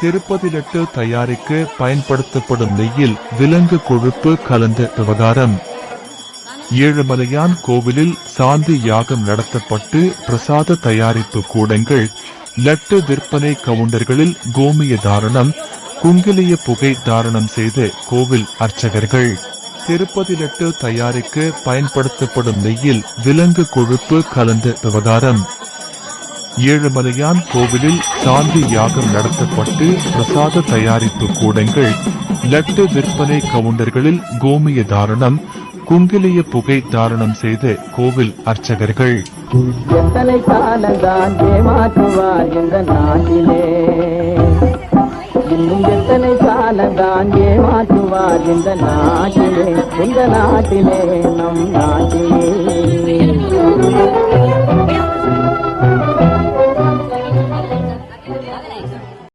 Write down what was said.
திருப்பதிலட்டு தயாரிக்க பயன்படுத்தப்படும் நெய்யில் விலங்கு கொழுப்பு கலந்த விவகாரம். ஏழுமலையான் கோவிலில் சாந்தி யாகம் நடத்தப்பட்டு பிரசாத தயாரிப்பு கூடங்கள் லட்டு விற்பனை கவுண்டர்களில் கோமிய தாரணம் குங்கிலிய புகை தாரணம் செய்த கோவில் அர்ச்சகர்கள். திருப்பதி லட்டு தயாரிக்க பயன்படுத்தப்படும் நெய்யில் விலங்கு கொழுப்பு கலந்த விவகாரம். ஏழுமலையான் கோவிலில் சாந்தி யாகம் நடத்தப்பட்டு பிரசாத தயாரிப்பு கூடங்கள் லட்டு விற்பனை கவுண்டர்களில் கோமிய தாரணம் குங்கிலிய புகை தாரணம் செய்த கோவில் அர்ச்சகர்கள். எத்தனை காலந்தான் ஏமாற்றுவார் இந்த நாட்டிலே? இன்னும் எத்தனை காலந்தான் ஏமாற்றுவார் இந்த நாட்டிலே? இந்த நாட்டிலே நம் நாட்டிலே. അങ്ങനെ